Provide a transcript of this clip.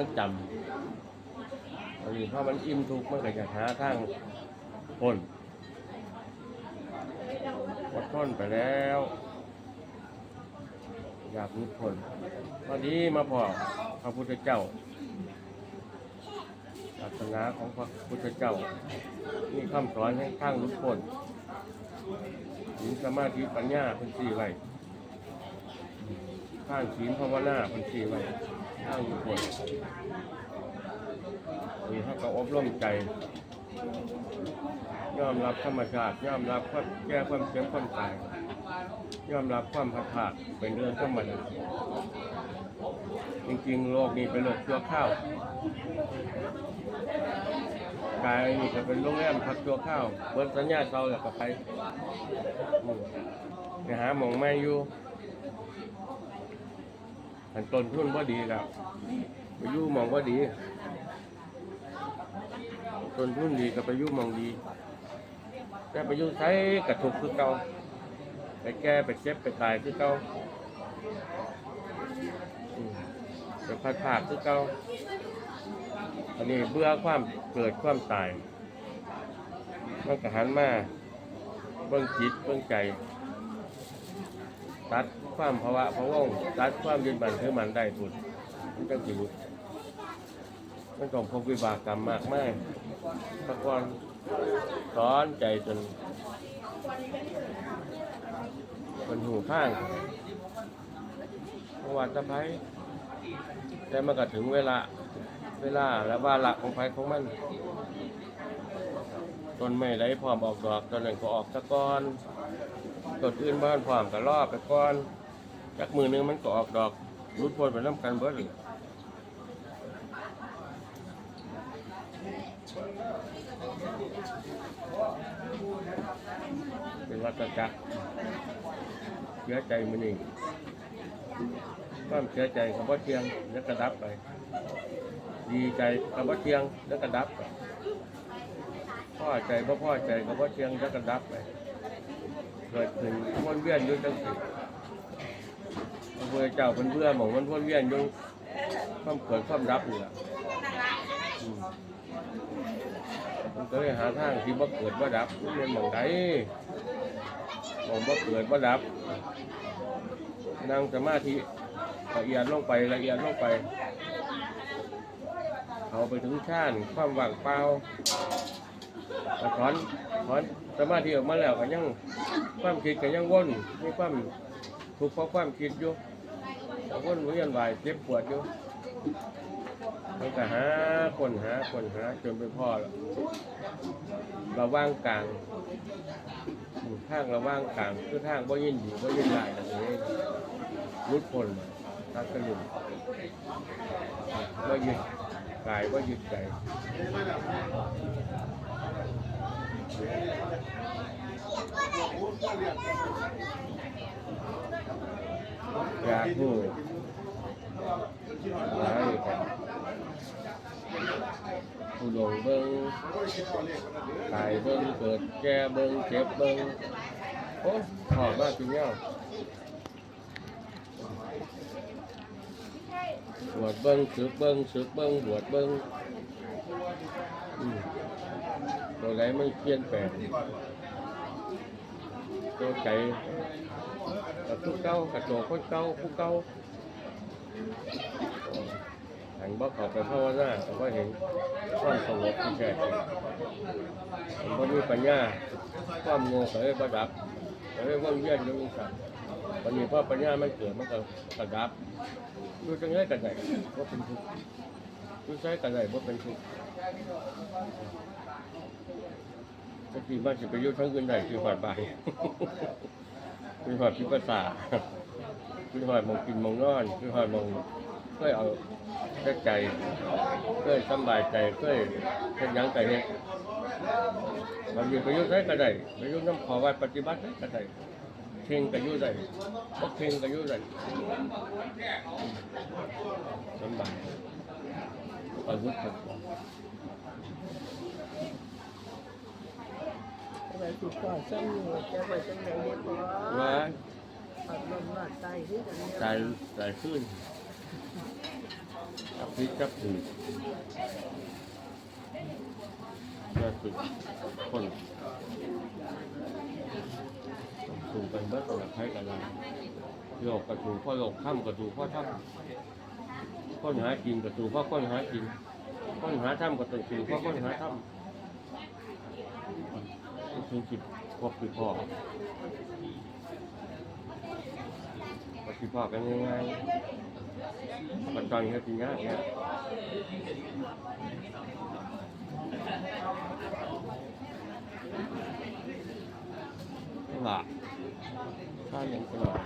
มันจำอันนี้พมันอิ่มทุกข์มันก็จะหาทางพ้นอดทนไปแล้ว อยากหลุดพ้นพอดีมาพอพระพุทธเจ้าศาสนาของพระพุทธเจ้า มีคำสอนให้ทางหลุดพ้นศีลสมาธิปัญญาเพันสี่ไว้ข้างศีลภาวนาเพันสี่ไว้ ทางหลุดพ้นนี่เขาก็อบรมใจยอมรับธรรมชาติยอมรับความแก้ความเจ็บความตายยอมรับความพัดผาดเป็นเรื่องธรรมดาจริงๆโลกนี้เป็นโลกชั่วข้าวกายนี่ก็เป็นโรงแรมพักชั่วข้าวเบิดสัญญาเซาแล้วก็ไปไปหาหมองไม่อยู่ อันต้นทุนบ่ดีแล้วไปยู่มองบ่ดีต้นทุนดีก็ไปยู่มองดี แต่ไปยู่ใช้กระทุกคือเก่าไปแก้ไปเจ็บไปตายคือเก่าไปพัดผาดคือเก่าอันนี้เบื่อความเกิดความตายมันก็หันมาเบื้องจิตเบื้องใจ ตัดความภาวะพะวงตัดความยืนบันคือมันได้ทุนมันจังสิหลุดมันต้องพบวิบากกรรมมากมายตะกอนสอนใจจนมันหูข้างเพระว่าตะไคร้แต่มันก็ถึงเวลา เวลาและว่าหลักของไฟของมันต้นไม่ไรพร้อมออกดอกตอนนั้นก็ออกตะกอน ต้นอื่นบ้านพร้อมก็รอไปก่อนจักมือหนึงมันก็ออกดอกรุดพ้นไปน้ำกันเบิดเลยเป็นวัฏจักรเสียใจมันเองความเสียใจกับว่าเทียงแล้วก็ดับไป ดีใจกับว่าเทียงแล้วก็ดับไปพ่อใจบ่พ่อใจกับว่าเทียงแล้วก็ดับไป เกิดขึ้นวนเวียนอยู่จังสิพระพุทธเจ้าเป็นเบื่อหมองมันวนเวียนอยู่ความเกิดความดับนี่แหละมันก็เลยหาทางที่บ่เกิดบ่ดับมันเป็นหมองใดหมองบ่เกิดบ่ดับนั่งสมาธิละเอียดลงไปละเอียดลงไป เอาไปถึงชาติความว่างเปล่า ถอนถอนสมาธิออกมาแล้วก็ยังความคิดก็ยังวนมีความถูกข์เพราะความคิดอยู่ก็วนเวียนวายเจ็บปวดอยู่มันก็หาคนหาคนหาจนไปพ่อแล้วเราว่างกลางทางเราว่างกลางคือทางบ่ยินดีบ่ยินได้แบบนี้รุดพ้นมาทักกระลุมบ่ยึดกายบ่ยึดใจ อยากรู้หลายกันผู้หลงเบิ้งตายเบิ้งเกิดแก่เบิ้งเจ็บเบิ้งโอ้ขอบมากจริงเนาะบวชเบิ้งสึกเบิ้งสึกเบิ้งบวชเบิ้งอืม ตัวไหนไมันเปลี่ยนแปลงตัวใจกับผู้เก่ากับตัวคนเก่าผู้เก่าหันบ่เข้าไปภาวนาแต่ว่าเห็นความสงบที่แท้จริงมันมีปัญญาความโง่เลยบ่ดับเลยวนเวียนยู่นี่ครับวันนี้พอปัญญามันเกิดมันก็กระดับอยู่จังได๋ก็ได้บ่าเป็นทุกข์ อยู่ใช้ก็ได้บ่เป็นทุกข์ปกติมันสิไปอยู่ทางอื่นได้คือหอดบ่ายคือหอดพิภาษาคือหอดมองกินมองนอนคือหอดมองเคยเอาแต่ใจเคยสบายใจเคยเฮ็ดหยังก็เฮ็ดบางทีก็อยู่ได้ก็ได้ไปอยู่น้ำขอวัดปฏิบัติได้ก็ได้เพ่งก็อยู่ได้บ่เพ่งก็อยู่ได้สบาย อาวุธครับไปสิพ่อซ้ำอยู่จะไปจังไดเรียบร้อว่าปัดลมหลอดใจที่กันเนี่ยใจใจขึ้นกับพิษจับถือจะสุดคนสูงเป็นเบิดตัวใช้กันแล้วโลกกระสูพ่อโลกถ้ำกระสูพ่อถ้ำ ค้นหากินกระสูพ่อค้นหากินค้นหาถ้ำกระสูพ่อค้นหาถ้ำถึงจิตพบคือพ่อปฏิพ่อกันยังไงปัจจัยเขาจริงๆเนี่ยหล่ะข้ายังตลอด